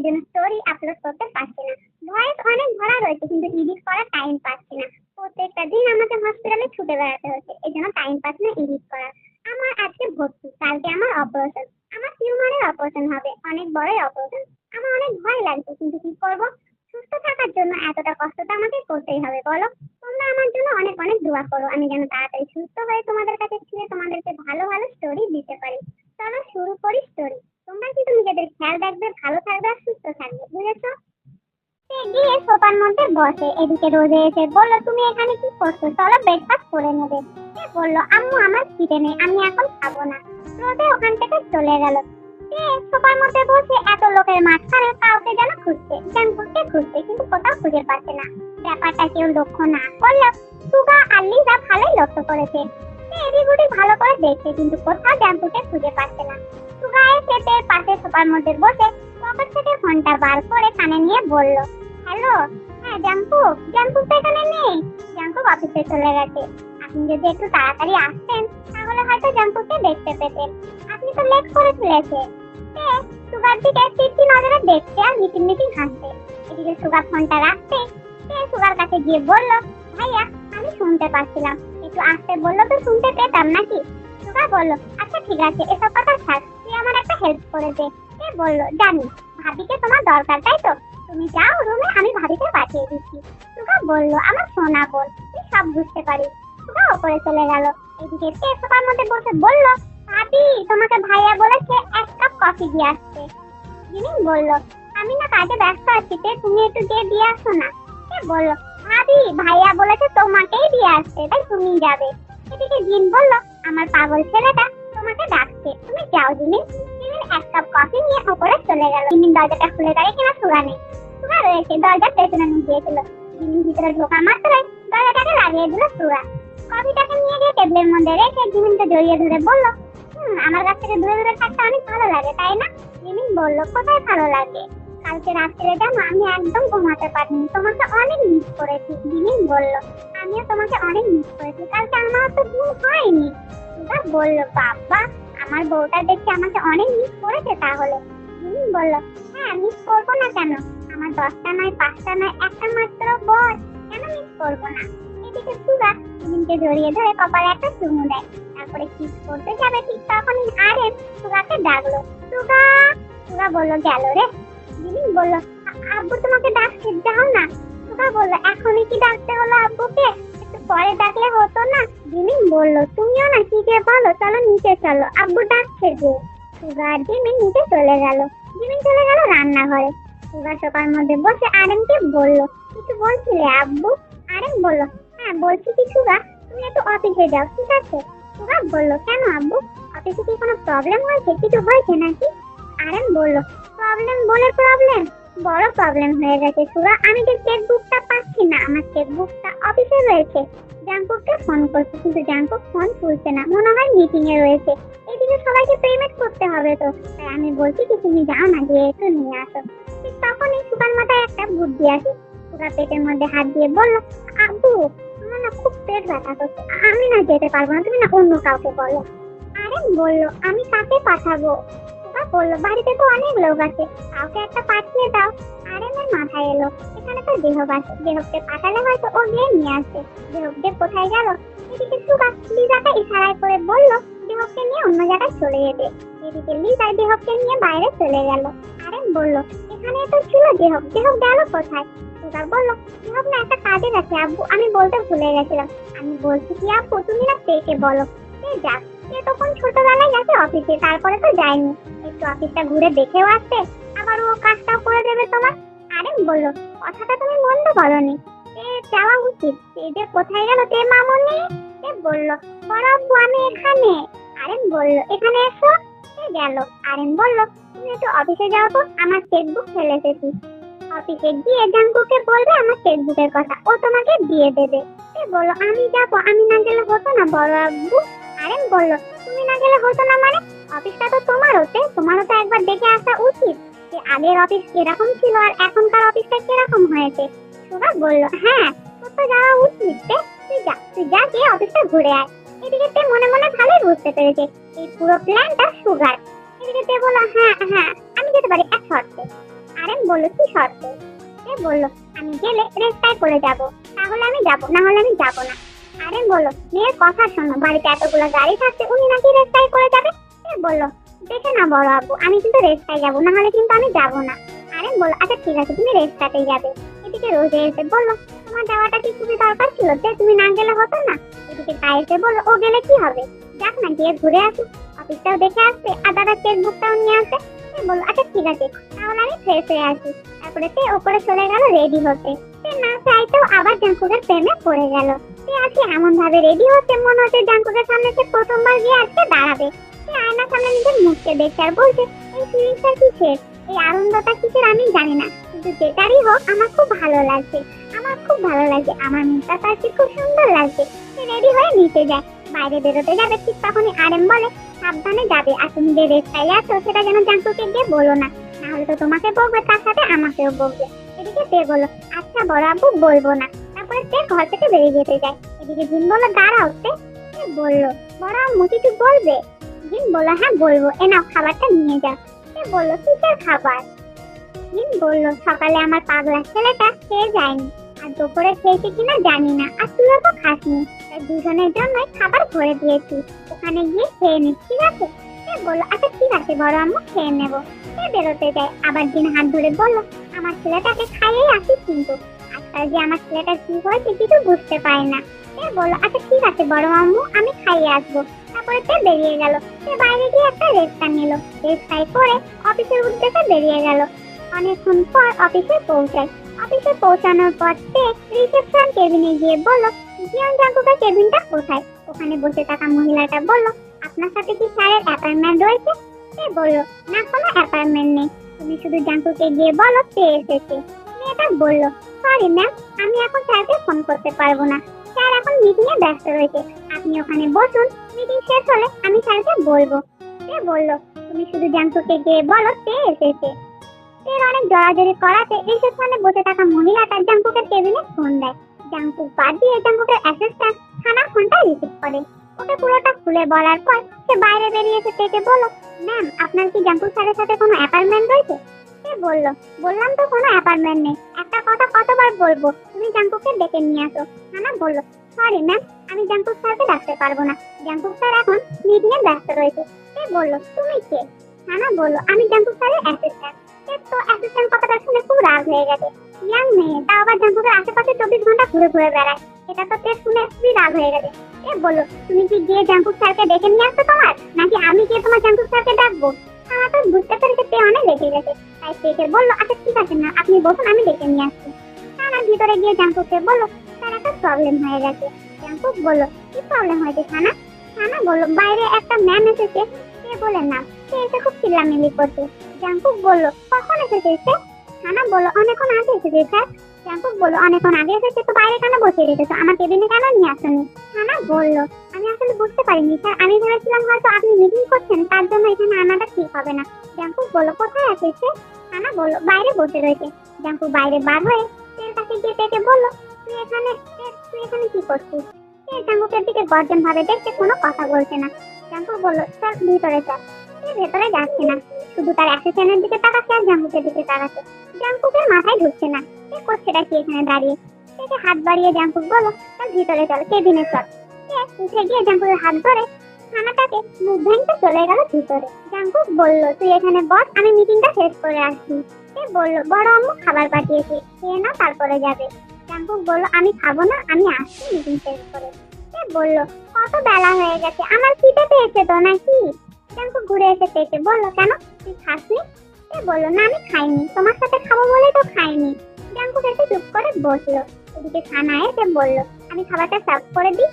এই জন্য story upload করতে পারছি না। ভয়েস অনেক ভরা রয়েছে, কিন্তু এডিট করার টাইম পাচ্ছি না। প্রত্যেকটা দিন আমাকে হসপিটালে ছুটে বেড়াতে হচ্ছে, এই জন্য টাইম পাচ্ছি না এডিট করার। আমার আজকে ভর্তি, কালকে আমার অপারেশন আমার টিউমারের অপারেশন হবে, অনেক বড়ই অপারেশন আমার অনেক ভয় লাগছে, কিন্তু কি করব? সুস্থ থাকার জন্য এতটা কষ্ট তো আমাকে করতেই হবে, বলো? তোমরা আমার জন্য অনেক অনেক দোয়া করো, আমি যেন তাড়াতাড়ি সুস্থ হয়ে তোমাদের কাছে ফিরে তোমাদেরকে ভালো ভালো স্টোরি দিতে পারি। চলো শুরু করি স্টোরি নিজেদের খেয়াল রাখবে, ভালো থাকবে আর সুস্থ থাকবে, বুঝেছ? গিয়ে সোফার মধ্যে বসে, এদিকে রোদে এসে বলল, তুমি এখানে কি করছ? চলো ব্রেকফাস্ট করে নেবে। সে বলল, আম্মু, আমার খিদে নেই, আমি এখন খাব না। রোদে ওখান থেকে চলে গেল। সে সোফার মধ্যে বসে এত লোকের মাঝখানে কাউকে যেন খুঁজছে জাঙ্কুরকে খুঁজছে, কিন্তু কোথাও খুঁজে পাচ্ছে না। ব্যাপারটা কেউ লক্ষ্য না করল সুগা আর লিজা ভালোই লক্ষ্য করেছে। এদিক ভালো করে দেখছে কিন্তু কোথাও জাঙ্কুকে খুঁজে পাচ্ছে না। সুগা এসে পাশে সোফার মধ্যে বসে পকেট থেকে ফোনটা বার করে কানে নিয়ে বলল, হ্যালো হ্যাঁ জাঙ্কু জাঙ্কু তো এখানে নেই। জাঙ্কু অফিসে চলে গেছে। আপনি যদি একটু তাড়াতাড়ি আসতেন, তাহলে হয়তো জাঙ্কুকে দেখতে পেতেন। আপনি তো লেট করে ফেলেছেন সে সুগার দিকে তৃপ্তি নজরে দেখতে আর মিটিং মিটিং হাসছে। এদিকে সুগার ফোনটা রাখতে সে সুগার কাছে গিয়ে বলল, ভাইয়া, আমি শুনতে পাচ্ছিলাম। একটু আসতে বলল তো শুনতে পেতাম নাকি? সুগা বলল আচ্ছা ঠিক আছে, এসব কথা ছাড়, তুই আমার একটা হেল্প করে দে। সে বলল, জানি, ভাবিকে তোমার দরকার, তাই তো? তুমি যাও রুমে আমি ভাবিকে পাঠিয়ে দিচ্ছি। সুগা বলল, আমার সোনা বল তুই সব বুঝতে পারিস। সুগা ওপরে চলে গেল। এদিকে সোফার মধ্যে বসে বলল ভাবি তোমাকে ভাইয়া বলেছে এক কাপ কফি দিয়ে আসতে। জিমিন বলল, আমি না কাজে ব্যস্ত আছি তুমি একটু গিয়ে দিয়ে আসো না। সে বলল ভাবি ভাইয়া বলেছে তোমাকেই দিয়ে আসতে, তাই তুমি যাবে। এদিকে জিন বলল, আমার পাগল ছেলেটা তোমাকে ডাকছে। তুমি যাও জিমিন জিমিন এক কাপ কফি নিয়ে ওপরে চলে গেল। জিমিন দরজাটা খুলে দাঁড়িয়ে কিনা সুগা নেই। সুগা রয়েছে, দরজার পেছনে মুখ দিয়েছিল জিমিন ভিতরে ঢোকা মাত্রই দরজাটাকে লাগিয়ে দিল সুগা কফিটাকে নিয়ে গিয়ে টেবিলের মধ্যে রেখে জিমিনকে জড়িয়ে ধরে বলল, হুম, আমার কাছ থেকে দূরে দূরে থাকতে অনেক ভালো লাগে, তাই না? জিমিন বলল, কোথায় ভালো লাগে? কালকে রাত্রে জানো, আমি একদম ঘুমাতে পারিনি। তোমাকে অনেক মিস করেছি জিমিন বলল। আমিও তোমাকে অনেক মিস করেছি। কালকে আমার তো ঘুম হয়নি। সুগা বলল, বাবা, আমার বউটা দেখে আমাকে অনেক মিস করেছে তাহলে। জিমিন বলল হ্যাঁ মিস করব না কেন? আমার দশটা নয়, পাঁচটা নয়, একটা মাত্র বর। কেন মিস করব না? এদিকে সুগা জিমিনকে জড়িয়ে ধরে কপালে একটা চুমু দেয়। তারপরে কিস করতে যাবে ঠিক তখনই আরেন সুগাকে ডাকলো। সুগা সুগা বলল, গেল রে। জিমিন বলল, আব্বু তোমাকে ডাকছে যাও না। সুগা বলল, এখনই কি ডাকতে হলো আব্বুকে? একটু পরে ডাকলে হতো না। জিমিন বলল, তুমিও না কি যে বলো, চলো নিচে চলো, আব্বু ডাকছে যে। সুগা আর নিচে চলে গেল। জিমিন চলে গেল রান্নাঘরে। সুগা সোফার মধ্যে বসে আরেনকে বলল, কিছু বলছিলে আব্বু? আরেন বলল হ্যাঁ বলছি কি সুগা তুমি একটু অফিসে যাও, ঠিক আছে? সুগা বলল, কেন আব্বু? অফিসে কি কোনো প্রবলেম হয়েছে? কিছু হয়েছে নাকি? আরেন বলল প্রবলেম বলে প্রবলেম বড় প্রবলেম হয়ে গেছে সুগা আমি যে চেক বুকটা পাচ্ছি না, আমার চেক বুকটা অফিসে রয়েছে। জাঙ্কুককে ফোন করছি, কিন্তু জাঙ্কুক ফোন তুলছে না। মনে হয় মিটিং এ রয়েছে। এদিকে সবাইকে পেমেন্ট করতে হবে তো। তাই আমি বলছি কি, তুমি যাও না, গিয়ে একটু নিয়ে আসো। ঠিক তখনই সুগার মাথায় একটা বুদ্ধি আসে। সুগা পেটের মধ্যে হাত দিয়ে বলল, আব্বু, আমার না খুব পেট ব্যথা করছে। আমি না যেতে পারব না, তুমি না অন্য কাউকে বলো। আরে বলল, আমি কাকে পাঠাবো? বলল, বাড়িতে তো অনেক লোক আছে, কাউকে একটা পাঠিয়ে দাও। আরে আমার মাথায় এলো। এখানে তো দেহব আছে। দেহবকে পাঠালে হয়তো ও গিয়ে নিয়ে আসবে। দেহবকে কোথায় গেল? এদিকে সুগা লিজাকে ইশারায় করে বলল দেহবকে নিয়ে অন্য জায়গায় চলে যেতে। এদিকে লিজা দেহবকে নিয়ে বাইরে চলে গেল। আরেন বলল, এখানে তো ছিল দেহব দেহব গেল কোথায়? সুগা বলল দেহব না, একটা কাজে গেছে, আব্বু। আমি বলতে ভুলে গেছিলাম। আমি বলছি কি আপু তুমি না পেকে বলো। সে যাক। সে তখন ছোটবেলায় গেছে অফিসে, তারপরে তো যায়নি। একটু অফিসটা ঘুরে দেখেও আসতে আবার ও কাজটাও করে দেবে তোমার। আরে বলল কথাটা তুমি মন্দ বলনি। সে যাওয়া উচিত। সে যে কোথায় গেল তে মামনি? সে বলল বড় আব্বু আমি এখানে। আরেন বলল, এখানে এসো। সে গেল। আরেন বলল, তুমি একটু অফিসে যাও তো, আমার চেকবুক ফেলে এসেছি। অফিসে গিয়ে জাঙ্কুকে বলবে আমার চেকবুকের কথা, ও তোমাকে দিয়ে দেবে। সে বলল, আমি যাব, আমি না গেলে হতো না বড় আব্বু আরেন বলল তুমি না গেলে হতো না মানে? অফিসটা তো তোমার হতে, তোমারও তো একবার দেখে আসা উচিত যে আগের অফিস কীরকম ছিল আর এখনকার অফিসটা কীরকম হয়েছে। সুগা বলল হ্যাঁ তোর তো যাওয়া উচিত। তুই যা তুই যা গিয়ে অফিসটা ঘুরে আয়। এদিকে তে মনে মনে ভালোই বুঝতে পেরেছে, এই পুরো প্ল্যানটা সুগার। এদিকে তে বলল হ্যাঁ হ্যাঁ আমি যেতে পারি এক শর্তে। আরে বলল, কি শর্তে? সে বলল, আমি গেলে রেস্টাই করে যাব। তাহলে আমি যাব, না হলে আমি যাব না। আরে বলল মেয়ের কথা শোনো, বাড়িতে এতগুলো গাড়ি থাকছে, উনি নাকি রেস্টাই করে যাবে? সে বলল দেখে না বড় আপু আমি কিন্তু রেস্টাই যাব, না হলে কিন্তু আমি যাব না। আরে বলল আচ্ছা ঠিক আছে, তুমি রেস্টাতেই যাবে। এদিকে রোজে এসে বলল তোমার যাওয়াটা কি খুবই দরকার ছিল? যে তুমি না গেলে হতো না? এদিকে তাই এসে বলল ও গেলে কি হবে? যাক না, গিয়ে ঘুরে আসি। অফিসটাও দেখে আসবে, আর দাদা চেকবুকটাও নিয়ে আসবে। সে বলল আচ্ছা ঠিক আছে, তাহলে আমি ফ্রেশ হয়ে আসি। তারপরে সে ওপরে চলে গেল রেডি হতে। সে না চাইতেও আবার জাঙ্কুকের প্রেমে পড়ে গেল। সে আজকে এমন ভাবে রেডি হচ্ছে, মনে হচ্ছে জাঙ্কুকের সামনে সে প্রথমবার গিয়ে আজকে দাঁড়াবে। সে আয়নার সামনে নিজের মুখকে দেখছে আর বলছে, এই ফিলিংসটা কিসের? এই আনন্দটা কিসের আমি জানি না। কিন্তু যেটারই হোক, আমার খুব ভালো লাগছে। আমার খুব ভালো লাগছে। আমার মুখটা তার খুব সুন্দর লাগছে। সে রেডি হয়ে নিচে যায়। বাইরে বেরোতে যাবে, ঠিক তখনই আরেম বলে, সাবধানে যাবে। আর তুমি যে রেস্টাই আছো, সেটা যেন জাঙ্কুকে গিয়ে বলো না। নাহলে তো তোমাকে বকবে, তার সাথে আমাকেও বকবে। এদিকে সে বলল আচ্ছা বড় আব্বু, বলব না। তারপরে ঘর থেকে বেরিয়ে যেতে যায় এদিকে জিন বলল, দাঁড়াও, সে বলল? বড় আম্মু বলবে? জিন বলল হ্যাঁ বলব। এ নাও, খাবারটা নিয়ে যাও। সে বলল কিসের খাবার? জিন বলল, সকালে আমার পাগলা ছেলেটা খেয়ে যায়নি। আর দুপুরে খেয়েছে কিনা জানি না। আর তুইও তো খাসনি। তাই দুজনের জন্যই খাবার ভরে দিয়েছি। ওখানে গিয়ে খেয়ে নিস ঠিক আছে? সে বলল আচ্ছা ঠিক আছে, বড় আম্মু, খেয়ে নেব। সে বেরোতে যায়। আবার দিন হাত ধরে বলল, আমার ছেলেটাকে খাইয়েই আসিস কিন্তু। যে আমার ছেলেটা কি হয়েছে কিছু বুঝতে পারে না। সে বলল আচ্ছা ঠিক আছে, বড় আম্মু আমি খাইয়ে আসব। তারপরে সে বেরিয়ে গেল। সে বাইরে গিয়ে একটা রেস্তা নিল। রেস্তাই করে অফিসের উদ্দেশ্যে বেরিয়ে গেল। অনেকক্ষণ পর অফিসে পৌঁছায়। অফিসে পৌঁছানোর পর সে রিসেপশন কেবিনে গিয়ে বলল, জিয়ন জাঙ্কুকের কেবিনটা কোথায়? ওখানে বসে থাকা মহিলাটা বলল, আপনার সাথে কি স্যারের অ্যাপয়েন্টমেন্ট রয়েছে? সে বলল, না, কোনো অ্যাপয়েন্টমেন্ট নেই। তুমি শুধু জাঙ্কুকে গিয়ে বলো, সে এসেছে। মেয়েটা বলল সরি ম্যাম আমি এখন স্যারকে ফোন করতে পারব না। স্যার এখন মিটিং এ ব্যস্ত রয়েছে। আপনি ওখানে বসুন মিটিং শেষ হলে আমি স্যারকে বলব। সে বলল, তুমি শুধু জাঙ্কুকে গিয়ে বলো, সে এসেছে। এর অনেক জড়াজড়ি করাতে রিসেপশনে বসে থাকা মহিলাটা জাঙ্কুকের টেবিলে ফোন দেয়। জাঙ্কুক বাদ দিয়ে জাঙ্কুকের অ্যাসিস্ট্যান্ট থানার ফোনটা রিসিভ করে। ওকে পুরোটা খুলে বলার পর সে বাইরে বেরিয়ে এসে তেকে বলল, ম্যাম, আপনার কি জাঙ্কুক স্যারের সাথে কোনো অ্যাপার্টমেন্ট রয়েছে? সে বলল, বললাম তো কোনো অ্যাপার্টমেন্ট নেই। একটা কথা কতবার বলব? তুমি জাঙ্কুককে ডেকে নিয়ে আসো। থানা বলল, সরি ম্যাম আমি জাঙ্কুক স্যারকে ডাকতে পারব না। জাঙ্কুক স্যার এখন মিটিংয়ে ব্যস্ত রয়েছে। সে বলল, তুমি কে? থানা বলল, আমি জাঙ্কুক স্যারের অ্যাসিস্ট্যান্ট সে তো অ্যাসিস্ট্যান্ট কথাটা শুনে খুব রাগ হয়ে গেছে। ইয়াং মেয়ে, তা আবার জাঙ্কুকের আশেপাশে চব্বিশ ঘণ্টা ঘুরে ঘুরে বেড়ায়। এটা তো তে শুনে খুবই রাগ হয়ে গেছে। এ বলল, তুমি কি গিয়ে জাঙ্কুক স্যারকে ডেকে নিয়ে আসছো তোমার? নাকি আমি গিয়ে তোমার জাঙ্কুক স্যারকে ডাকবো? আমার তো বুঝতে পেরেছে তে অনেক রেগে গেছে। তাই তেকে বলল বসুন আমি ডেকে নিয়ে আসছি। তারা ভিতরে গিয়ে জাঙ্কুককে বলল, তার একটা প্রবলেম হয়ে গেছে। জাঙ্কুক বলল, কি প্রবলেম হয়েছে, থানা? থানা বলল, বাইরে একটা ম্যাম এসেছে। সে বলে, না, সে এসে খুব চিল্লামিল্লি করছে। জাঙ্কুক বলল, কখন এসেছে সে? থানা বলল, অনেকক্ষণ আগে এসেছে, স্যার। জাঙ্কুক বলল, অনেকক্ষণ আগে এসেছে তো বাইরে কেন বসিয়ে রেখেছো? আমার কেবিনে কেন নিয়ে আসনি? থানা বলল, আমি আসলে বুঝতে পারিনি, স্যার। আমি ভেবেছিলাম হয়তো আপনি মিটিং করছেন, তার জন্য এখানে আনাটা ঠিক হবে না। জাঙ্কুক বলল, কোথায় আছে থানা বলল বাইরে বসে রয়েছে। জাঙ্কুক বাইরে বার হয়ে তের কাছে গিয়ে তেকে বলল, তুই এখানে তুই এখানে কি করছিস? সে জাঙ্কুকের দিকে গর্জন ভাবে দেখতে কোনো কথা বলছে না। জাঙ্কুক বলল স্যার ভিতরে স্যার সে ভেতরে যাচ্ছে না। শুধু তার অ্যাসিস্ট্যান্টের দিকে তাকাচ্ছে আর জাঙ্কুকের দিকে তাকাচ্ছে। জাঙ্কুকের মাথায় ঢুকছে না। সে করছেটা কি এখানে দাঁড়িয়ে? সে হাত বাড়িয়ে জাঙ্কুক বলো তার ভিতরে চল, কেবিনে চল। সে উঠে গিয়ে জাঙ্কুকের হাত ধরে খানাটাকে মুখ চলে গেল ভিতরে। জাঙ্কুক বলল, তুই এখানে বস, আমি মিটিংটা শেষ করে আসছি। সে বলল, বড় আম্মু, খাবার পাঠিয়েছি, খেয়ে না তারপরে যাবে। জাঙ্কুক বলল, আমি খাব না, আমি আসছি মিটিং শেষ করে। সে বলল, কত বেলা হয়ে গেছে, আমার খিদে পেয়েছে তো নাকি? জাঙ্কুক ঘুরে এসে পেয়েছে, বলল, কেন, তুই খাসনি? সে বলল, না, আমি খাইনি, তোমার সাথে খাব বলে তো খাইনি। জাঙ্কুক এসে চুপ করে বসল। এদিকে খানা এসে বলল, আমি খাবারটা সার্ভ করে দিই।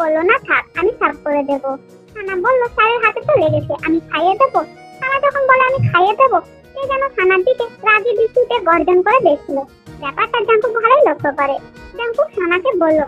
বলল না, থাক, আমি সার্ভ করে দেবো। খানা বলল স্যারের হাতে তো লেগেছে, আমি খাইয়ে দেবো। খানা যখন বলে আমি খাইয়ে দেবো, সে যেন খানার দিকে রাজি দৃষ্টিতে গর্জন করে দেখছিল ব্যাপারটা জাঙ্কুক ভালোই লক্ষ্য করে। জাঙ্কুক খানাকে বলল,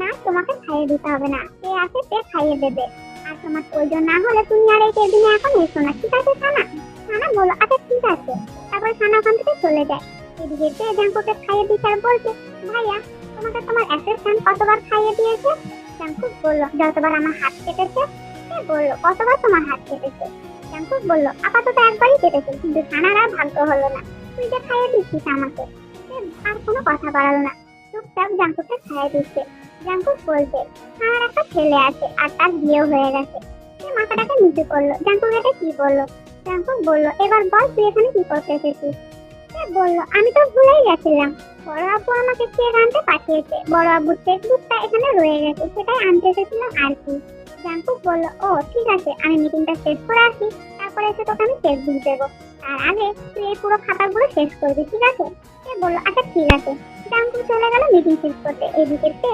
না, তোমাকে খাইয়ে দিতে হবে না, সে আছে, সে খাইয়ে দেবে। আর তোমার প্রয়োজন না হলে তুমি আর এই কেবিনে এখন এসো না, ঠিক আছে সানা সানা বলো আচ্ছা ঠিক আছে। তারপর সানা ওখান থেকে চলে যায়। এদিকে সে জাঙ্কুকে খাইয়ে দিতে আর বলছে, ভাইয়া, তোমাকে তোমার অ্যাসিস্ট্যান্ট কতবার খাইয়ে দিয়েছে? জাঙ্কুক বলল, যতবার আমার হাত কেটেছে, সে বলল কতবার তোমার হাত কেটেছে। জাঙ্কুক বলল, আপাতত একবারই কেটেছে, কিন্তু আর ভাগ্য হলো না। তুই যে খাইয়ে দিচ্ছিস আমাকে, সে আর কোনো কথা বাড়ালো না। চুপচাপ জাঙ্কুককে খাইয়ে দিচ্ছে। জাঙ্কুক বলছে আমার একটা ছেলে আছে আর তার বিয়েও হয়ে গেছে। সে মাথাটাকে নিচু করল। জাঙ্কুক এটা কি বলল? জাঙ্কুক বলল, এবার বল, তুই এখানে কি করতে এসেছিস? সে বলল, আমি তো ভুলেই গেছিলাম। বড় আব্বু আমাকে কেক আনতে পাঠিয়েছে। বড় আব্বুর চেকবুকটা এখানে রয়ে গেছে, সেটাই আনতে এসেছিল আর কি। জাঙ্কুক বলল, ও, ঠিক আছে, আমি মিটিংটা শেষ করে আসি, তারপরে এসে তোকে আমি চেকবুক দেবো। তার আগে তুই এই পুরো খাতাগুলো শেষ করবি, ঠিক আছে? সে বলল আচ্ছা ঠিক আছে। জাঙ্কুক চলে গেল মিটিং শেষ করতে। এদিকে সে